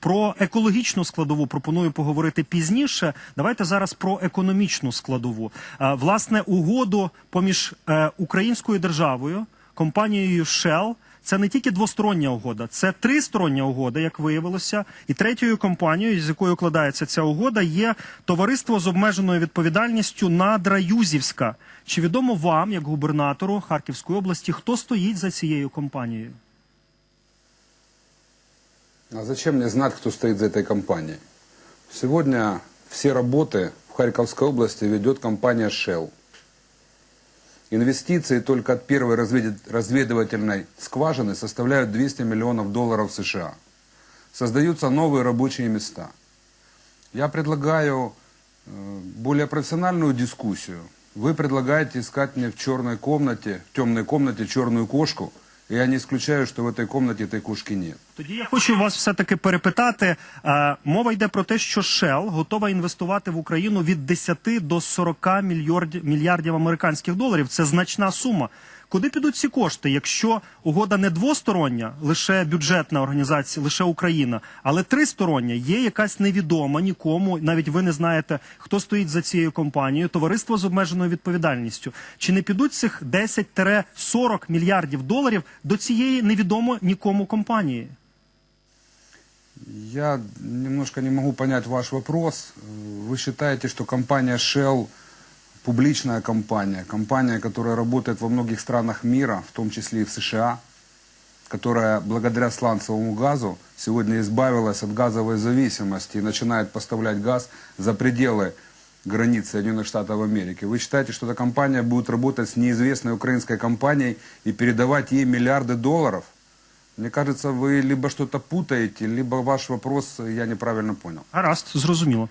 Про екологічну складову пропоную поговорити пізніше. Давайте зараз про економічну складову. Е, Власне, угоду поміж е, українською державою, компанією Shell. Це не тільки двостороння угода, це тристороння угода, як виявилося. І третьою компанією, з якою укладається ця угода, є товариство з обмеженою відповідальністю Надра Юзівська. Чи відомо вам, як губернатору Харківської області, хто стоїть за цією компанією? А зачем мне знать, кто стоит за этой компанией? Сегодня все работы в Харьковской области ведет компания Shell. Инвестиции только от первой разведывательной скважины составляют 200 миллионов долларов США. Создаются новые рабочие места. Я предлагаю э, более профессиональную дискуссию. Вы предлагаете искать мне в черной комнате, в темной комнате черную кошку, я не исключаю, что в этой комнате этой кошки нет. Тоді я хочу вас все-таки перепитати. Е, мова йде про те, що Shell готова інвестувати в Україну від 10 до 40 мільярдів, мільярдів американських доларів. Це значна сума. Куди підуть ці кошти, якщо угода не двостороння, лише бюджетна організація, лише Україна, але тристороння, є якась невідома нікому, навіть ви не знаєте, хто стоїть за цією компанією, товариство з обмеженою відповідальністю. Чи не підуть цих 10-40 мільярдів доларів до цієї невідомо нікому компанії? Я немножко не могу понять ваш вопрос. Вы считаете, что компания Shell публичная компания, компания, которая работает во многих странах мира, в том числе и в США, которая благодаря сланцевому газу сегодня избавилась от газовой зависимости и начинает поставлять газ за пределы границ Соединенных Штатов Америки. Вы считаете, что эта компания будет работать с неизвестной украинской компанией и передавать ей миллиарды долларов? Мне кажется, вы либо что-то путаете, либо ваш вопрос я неправильно понял. Гаразд, зрозуміло.